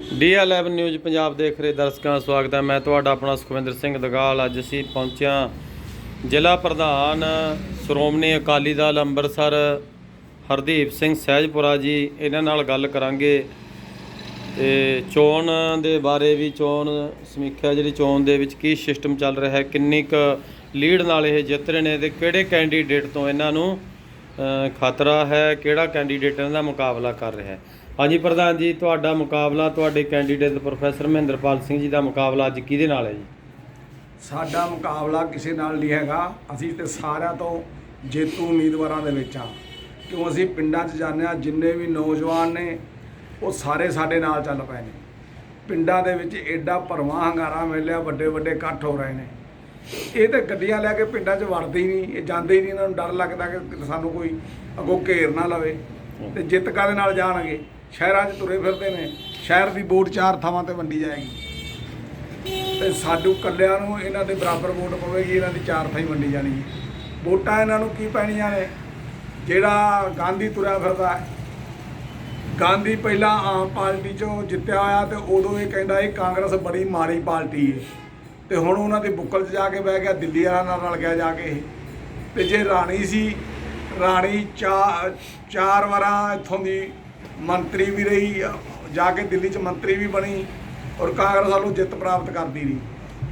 ਡੀ11 news Punjab ਦੇਖ ਰਹੇ ਦਰਸ਼ਕਾਂ ਦਾ ਸਵਾਗਤ ਹੈ। ਮੈਂ ਤੁਹਾਡਾ ਆਪਣਾ ਸੁਖਵਿੰਦਰ ਸਿੰਘ ਦਗਾਲ। ਅੱਜ ਅਸੀਂ ਪਹੁੰਚਿਆ ਜ਼ਿਲ੍ਹਾ ਪ੍ਰਧਾਨ ਸ਼੍ਰੋਮਣੀ ਅਕਾਲੀ ਦਲ ਅੰਮ੍ਰਿਤਸਰ ਹਰਦੀਪ ਸਿੰਘ ਸਹਿਜਪੁਰਾ ਜੀ। ਇਹਨਾਂ ਨਾਲ ਗੱਲ ਕਰਾਂਗੇ। ਤੇ ਚੋਣ ਦੇ ਬਾਰੇ ਵੀ, ਚੋਣ ਸਮੀਖਿਆ ਜਿਹੜੀ ਚੋਣ ਦੇ ਵਿੱਚ ਕੀ ਸਿਸਟਮ ਚੱਲ ਰਿਹਾ ਹੈ, ਕਿੰਨੀ ਕੁ ਲੀਡ ਨਾਲ ਇਹ ਜਿੱਤ ਰਹੇ ਨੇ ਤੇ ਕਿਹੜੇ ਕੈਂਡੀਡੇਟ ਤੋਂ ਇਹਨਾਂ ਨੂੰ ਖਤਰਾ ਹੈ, ਕਿਹੜਾ ਕੈਂਡੀਡੇਟ ਇਹਨਾਂ ਦਾ ਮੁਕਾਬਲਾ ਕਰ ਰਿਹਾ ਹੈ। ਹਾਂਜੀ ਪ੍ਰਧਾਨ ਜੀ, ਤੁਹਾਡਾ ਮੁਕਾਬਲਾ, ਤੁਹਾਡੇ ਕੈਂਡੀਡੇਟ ਪ੍ਰੋਫੈਸਰ ਮਹਿੰਦਰਪਾਲ ਸਿੰਘ ਜੀ ਦਾ ਮੁਕਾਬਲਾ ਅੱਜ ਕਿਹਦੇ ਨਾਲ ਹੈ ਜੀ? ਸਾਡਾ ਮੁਕਾਬਲਾ ਕਿਸੇ ਨਾਲ ਨਹੀਂ ਹੈਗਾ। ਅਸੀਂ ਤੇ ਸਾਰਿਆਂ ਤੋਂ ਜੇਤੂ ਉਮੀਦਵਾਰਾਂ ਦੇ ਵਿੱਚ ਆ ਕਿਉਂ ਅਸੀਂ ਪਿੰਡਾਂ 'ਚ ਜਾਂਦੇ ਆ ਜਿੰਨੇ ਵੀ ਨੌਜਵਾਨ ਨੇ, ਉਹ ਸਾਰੇ ਸਾਡੇ ਨਾਲ ਚੱਲ ਪਏ ਨੇ। ਪਿੰਡਾਂ ਦੇ ਵਿੱਚ ਐਡਾ ਭਰਵਾਂ ਹੰਗਾਰਾ ਮਿਲਿਆ ਵੱਡੇ ਵੱਡੇ ਇਕੱਠ ਹੋ ਰਹੇ ਨੇ। ਇਹ ਤਾਂ ਗੱਡੀਆਂ ਲੈ ਕੇ ਪਿੰਡਾਂ 'ਚ ਵੜਦੇ ਹੀ ਨਹੀਂ, ਇਹ ਜਾਂਦੇ ਹੀ ਨਹੀਂ, ਇਹਨਾਂ ਨੂੰ ਡਰ ਲੱਗਦਾ ਕਿ ਸਾਨੂੰ ਕੋਈ ਅੱਗੋਂ ਘੇਰ ਨਾ ਲਵੇ ਤੇ ਜਿੱਤ ਕਾਦੇ ਨਾਲ ਜਾਣਗੇ? ਸ਼ਹਿਰਾਂ 'ਚ ਤੁਰੇ ਫਿਰਦੇ ਨੇ, ਸ਼ਹਿਰ ਦੀ ਵੋਟ ਚਾਰ ਥਾਵਾਂ ਤੇ ਵੰਡੀ ਜਾਏਗੀ। ਤੇ ਸਾਡੂ ਕੱਲਿਆਂ ਨੂੰ ਇਹਨਾਂ ਦੇ ਬਰਾਬਰ ਵੋਟ ਪਵੇਗੀ, ਇਹਨਾਂ ਦੀ ਚਾਰ ਥਾਈ ਵੰਡੀ ਜਾਣੀ ਵੋਟਾਂ ਇਹਨਾਂ ਨੂੰ ਕੀ ਪੈਣੀਆਂ ਨੇ? ਜਿਹੜਾ ਗਾਂਧੀ ਤੁਰਿਆ ਫਿਰਦਾ ਗਾਂਧੀ ਪਹਿਲਾਂ ਆਮ ਪਾਰਟੀ ਚੋਂ ਜਿੱਤਿਆ ਹੋਇਆ ਤੇ ਉਦੋਂ ਇਹ ਕਹਿੰਦਾ ਇਹ ਕਾਂਗਰਸ ਬੜੀ ਮਾੜੀ ਪਾਰਟੀ ਹੈ ਤੇ ਹੁਣ ਉਹਨਾਂ ਦੇ ਬੁੱਕਲ 'ਚ ਜਾ ਕੇ ਬਹਿ ਗਿਆ, ਦਿੱਲੀ ਵਾਲਿਆਂ ਨਾਲ ਰਲ ਗਿਆ ਜਾ ਕੇ। ਇਹ। ਤੇ ਜੇ ਰਾਣੀ ਸੀ, ਰਾਣੀ ਚਾ, ਚਾਰ ਵਾਰਾਂ ਇੱਥੋਂ ਦੀ ਮੰਤਰੀ ਵੀ ਰਹੀ, ਜਾ ਕੇ ਦਿੱਲੀ 'ਚ ਮੰਤਰੀ ਵੀ ਬਣੀ ਔਰ ਕਾਂਗਰਸ ਵੱਲੋਂ ਜਿੱਤ ਪ੍ਰਾਪਤ ਕਰਦੀ ਰਹੀ।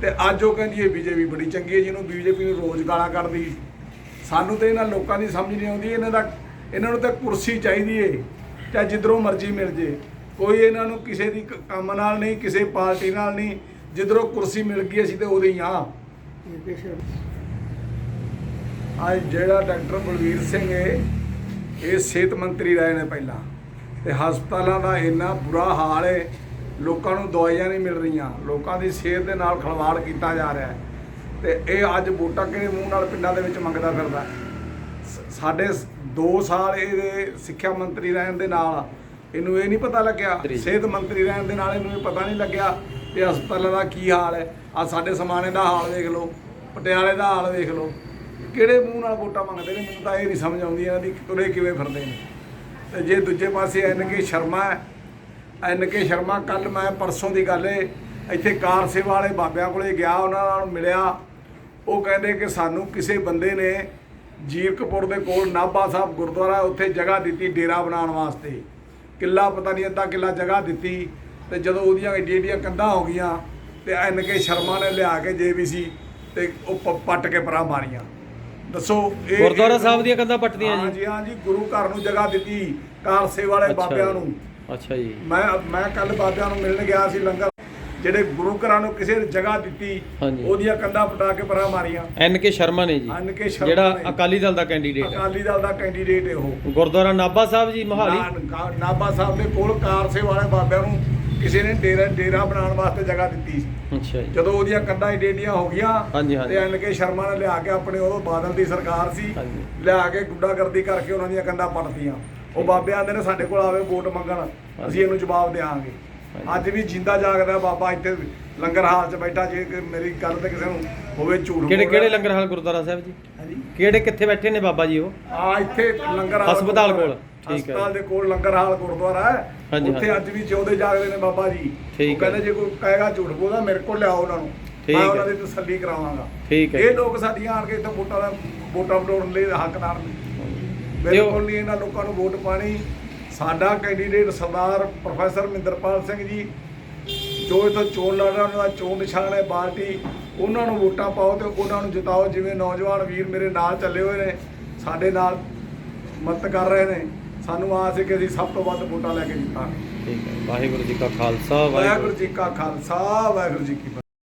ਤੇ ਅੱਜ ਉਹ ਕਹਿੰਦੀ ਹੈ ਬੀਜੇਪੀ ਬੜੀ ਚੰਗੀ ਹੈ ਜਿਹਨੂੰ ਬੀਜੇਪੀ ਨੂੰ ਰੋਜ਼ ਗਾਲਾਂ ਕੱਢਦੀ। ਸਾਨੂੰ ਤੇ ਇਹਨਾਂ ਲੋਕਾਂ ਦੀ ਸਮਝ ਨਹੀਂ ਆਉਂਦੀ, ਇਹਨਾਂ ਦਾ, ਇਹਨਾਂ ਨੂੰ ਤਾਂ ਕੁਰਸੀ ਚਾਹੀਦੀ ਏ, ਚਾਹੇ ਜਿੱਧਰੋਂ ਮਰਜ਼ੀ ਮਿਲ ਜੇ। ਕੋਈ ਇਹਨਾਂ ਨੂੰ ਕਿਸੇ ਦੀ ਕੰਮ ਨਾਲ ਨਹੀਂ, ਕਿਸੇ ਪਾਰਟੀ ਨਾਲ ਨਹੀਂ, ਜਿੱਧਰੋਂ ਕੁਰਸੀ ਮਿਲ ਗਈ ਅਸੀਂ ਤੇ ਉਹਦੇ ਹੀ ਆ। ਅੱਜ ਜਿਹੜਾ ਡਾਕਟਰ ਬਲਵੀਰ ਸਿੰਘ ਏ, ਇਹ ਸਿਹਤ ਮੰਤਰੀ ਰਹੇ ਨੇ ਪਹਿਲਾਂ। ਤੇ ਹਸਪਤਾਲਾਂ ਦਾ ਇੰਨਾ ਬੁਰਾ ਹਾਲ ਏ ਲੋਕਾਂ ਨੂੰ ਦਵਾਈਆਂ ਨਹੀਂ ਮਿਲ ਰਹੀਆਂ ਲੋਕਾਂ ਦੀ ਸਿਹਤ ਦੇ ਨਾਲ ਖਿਲਵਾੜ ਕੀਤਾ ਜਾ ਰਿਹਾ ਹੈ ਤੇ ਇਹ ਅੱਜ ਵੋਟਾਂ ਕਿਹੜੇ ਮੂੰਹ ਨਾਲ ਪਿੰਡਾਂ ਦੇ ਵਿੱਚ ਮੰਗਦਾ ਫਿਰਦਾ ਹੈ? ਸਾਡੇ 2 ਸਾਲ ਇਹਦੇ ਸਿੱਖਿਆ ਮੰਤਰੀ ਰਹਿਣ ਦੇ ਨਾਲ ਇਹਨੂੰ ਇਹ ਨਹੀਂ ਪਤਾ ਲੱਗਿਆ। ਸਿਹਤ ਮੰਤਰੀ ਰਹਿਣ ਦੇ ਨਾਲ ਇਹਨੂੰ ਇਹ ਪਤਾ ਨਹੀਂ ਲੱਗਿਆ ਕਿ ਹਸਪਤਾਲਾਂ ਦਾ ਕੀ ਹਾਲ ਹੈ ਆ ਸਾਡੇ ਸਮਾਣੇ ਦਾ ਹਾਲ ਵੇਖ ਲਓ ਪਟਿਆਲੇ ਦਾ ਹਾਲ ਵੇਖ ਲਓ ਕਿਹੜੇ ਮੂੰਹ ਨਾਲ ਵੋਟਾਂ ਮੰਗਦੇ ਨੇ ਮੈਨੂੰ ਤਾਂ ਇਹ ਨਹੀਂ ਸਮਝ ਆਉਂਦੀ ਇਹਨਾਂ ਦੀ ਤੁਰੇ ਕਿਵੇਂ ਫਿਰਦੇ ਨੇ ਤੇ ਜੇ ਦੂਜੇ ਪਾਸੇ ਐਨ ਕੇ ਸ਼ਰਮਾ ਹੈ, ਐਨ ਕੇ ਸ਼ਰਮਾ ਕੱਲ ਮੈਂ ਪਰਸੋਂ ਦੀ ਗੱਲ ਏ, ਇੱਥੇ ਕਾਰ ਸੇਵਾ ਵਾਲੇ ਬਾਬਿਆਂ ਕੋਲੇ ਗਿਆ, ਉਹਨਾਂ ਨਾਲ ਮਿਲਿਆ। ਉਹ ਕਹਿੰਦੇ ਕਿ ਸਾਨੂੰ ਕਿਸੇ ਬੰਦੇ ਨੇ ਜੀਰਕਪੁਰ ਦੇ ਕੋਲ ਨਾਭਾ ਸਾਹਿਬ ਗੁਰਦੁਆਰਾ ਉੱਥੇ ਜਗ੍ਹਾ ਦਿੱਤੀ ਡੇਰਾ ਬਣਾਉਣ ਵਾਸਤੇ। ਕਿੱਲਾ ਪਤਾ ਨਹੀਂ ਅੱਧਾ ਕਿੱਲਾ ਜਗ੍ਹਾ ਦਿੱਤੀ ਤੇ ਜਦੋਂ ਉਹਦੀਆਂ ਏਡੀਆਂ ਏਡੀਆਂ ਕੰਧਾਂ ਹੋ ਗਈਆਂ ਤੇ ਐਨ ਕੇ ਸ਼ਰਮਾ ਨੇ ਲਿਆ ਕੇ ਜੇਬੀਸੀ ਤੇ ਉਹ ਪੱਟ ਕੇ ਪਰਾਂ ਮਾਰੀਆਂ। ਦੱਸੋ ਇਹ ਗੁਰਦੁਆਰਾ ਸਾਹਿਬ ਦੀਆਂ ਕੰਧਾਂ ਪੱਟਦੀਆਂ ਜੀ। ਜੀ ਹਾਂ ਜੀ ਗੁਰੂ ਘਰ ਨੂੰ ਜਗ੍ਹਾ ਦਿੱਤੀ ਕਾਰ ਸੇਵਾ ਵਾਲੇ ਬਾਬਿਆਂ। ਨੂੰ। ਅੱਛਾ ਜੀ। ਮੈਂ ਮੈਂ ਕੱਲ ਬਾਬਿਆਂ ਨੂੰ ਮਿਲਣ ਗਿਆ ਸੀ ਲੰਗਰ ਜਿਹੜੇ ਗੁਰੂ ਘਰਾਂ ਨੂੰ ਕਿਸੇ ਜਗ੍ਹਾ ਦਿੱਤੀ ਹਾਂਜੀ। ਉਹਦੀਆਂ ਕੰਧਾਂ ਪਟਾ ਕੇ ਪਰਾਂ ਮਾਰੀਆਂ। ਐਨ ਕੇ ਸ਼ਰਮਾ ਨੇ ਜੀ ਐਨ ਕੇ ਸ਼ਰਮਾ ਜਿਹੜਾ। ਅਕਾਲੀ ਦਲ ਦਾ ਕੈਂਡੀਡੇਟ ਹੈ। ਅਕਾਲੀ ਦਲ ਦਾ ਕੈਂਡੀਡੇਟ ਹੈ ਉਹ। ਗੁਰਦੁਆਰਾ ਨਾਭਾ ਸਾਹਿਬ ਜੀ ਮੋਹਾਲੀ? ਨਾ- ਨਾਭਾ ਸਾਹਿਬ ਦੇ ਕੋਲ ਕਾਰ ਸੇਵਾ ਵਾਲੇ ਬਾਬਿਆਂ ਨੂੰ ਕਿਸੇ ਨੇ ਡੇਰਾ ਡੇਰਾ ਬਣਾਉਣ ਵਾਸਤੇ ਜਗ੍ਹਾ ਦਿੱਤੀ ਸੀ ਅੱਛਾ ਜੀ ਜਦੋਂ ਉਹਦੀਆਂ ਕੰਧਾਂ ਏਡੀਆਂ ਹੋ ਗਈਆਂ। ਤੇ ਐਨ ਕੇ ਸ਼ਰਮਾ ਨੇ ਲਿਆ ਕੇ ਆਪਣੇ ਉਦੋਂ ਬਾਦਲ ਦੀ ਸਰਕਾਰ ਸੀ। ਲਿਆ ਕੇ ਗੁੰਡਾਗਰਦੀ ਕਰਕੇ ਉਹਨਾਂ ਦੀਆਂ ਕੰਧਾਂ ਪੱਟਤੀਆਂ ਉਹ ਬਾਬੇ ਆਂਦੇ ਨੇ ਸਾਡੇ ਕੋਲ ਆਵੇ ਵੋਟ ਮੰਗਣ ਅਸੀਂ ਇਹਨੂੰ ਜਵਾਬ ਦੇਵਾਂਗੇ। ਅੱਜ ਵੀ ਜਿੰਦਾ ਜਾਗਦਾ ਬਾਬਾ ਇੱਥੇ ਲੰਗਰ ਹਾਲ 'ਚ ਬੈਠਾ ਜੇ ਕਿ ਮੇਰੀ ਗੱਲ ਤੇ ਕਿਸੇ ਨੂੰ ਹੋਵੇ ਝੂਠ ਕਿਹੜੇ ਕਿਹੜੇ। ਲੰਗਰ ਹਾਲ ਗੁਰਦੁਆਰਾ ਸਾਹਿਬ ਜੀ ਹਾਂਜੀ ਕਿਹੜੇ ਕਿੱਥੇ ਬੈਠੇ ਨੇ ਬਾਬਾ ਜੀ ਉਹ ਆ ਇੱਥੇ ਲੰਗਰ ਹਾਲ ਹਸਪਤਾਲ ਕੋਲ। ਠੀਕ ਹੈ। ਹਸਪਤਾਲ ਦੇ ਕੋਲ ਲੰਗਰ ਹਾਲ ਗੁਰਦੁਆਰਾ ਹੈ ਉੱਥੇ। ਅੱਜ ਵੀ ਜਿਉਂਦੇ ਜਾਗਦੇ ਨੇ ਬਾਬਾ ਜੀ ਉਹ ਕਹਿੰਦੇ। ਜੇ ਕੋਈ ਕਹੇਗਾ ਝੂਠ ਬੋਲਦਾ ਮੇਰੇ ਕੋਲ ਲਿਆਓ ਉਹਨਾਂ ਨੂੰ ਠੀਕ ਹੈ। ਉਹਨਾਂ ਦੀ ਤਸੱਲੀ ਕਰਾਵਾਂਗਾ ਠੀਕ ਹੈ ਇਹ। ਲੋਕ ਸਾਡੀਆਂ ਆਣ ਕੇ ਇੱਥੇ ਵੋਟਾਂ ਦਾ ਵੋਟਾਂ ਵਟਾਉਣ ਲਈ ਹੱਕਦਾਰ ਨੇ ਬਿਲਕੁਲ ਨਹੀਂ ਇਹਨਾਂ ਲੋਕਾਂ ਨੂੰ ਵੋਟ ਪਾਣੀ ਸਾਡਾ ਕੈਂਡੀਡੇਟ ਸਰਦਾਰ ਪ੍ਰੋਫੈਸਰ ਮਹਿੰਦਰਪਾਲ ਸਿੰਘ ਜੀ ਜੋ ਇਥੋਂ ਚੋਣ ਲੜ ਰਿਹਾ ਉਹਨਾਂ ਦਾ ਚੋਣ ਨਿਸ਼ਾਨ ਹੈ ਪਾਰਟੀ ਉਹਨਾਂ ਨੂੰ ਵੋਟਾਂ ਪਾਓ ਤੇ ਉਹਨਾਂ ਨੂੰ ਜਿਤਾਓ ਜਿਵੇਂ ਨੌਜਵਾਨ ਵੀਰ ਮੇਰੇ ਨਾਲ ਚੱਲੇ ਹੋਏ ਨੇ ਸਾਡੇ ਨਾਲ ਮਦਦ ਕਰ ਰਹੇ ਨੇ ਸਾਨੂੰ ਆਸ ਹੈ ਕਿ ਅਸੀਂ ਸਭ ਤੋਂ ਵੱਧ ਵੋਟਾਂ ਲੈ ਕੇ ਜਿੱਤਾਂਗੇ। ਠੀਕ ਹੈ ਵਾਹਿਗੁਰੂ ਜੀ ਕਾ ਖਾਲਸਾ ਵਾਹਿਗੁਰੂ ਵਾਹਿਗੁਰੂ ਜੀ ਕਾ ਖਾਲਸਾ ਵਾਹਿਗੁਰੂ ਜੀ ਕੀ ਫਤਿਹ।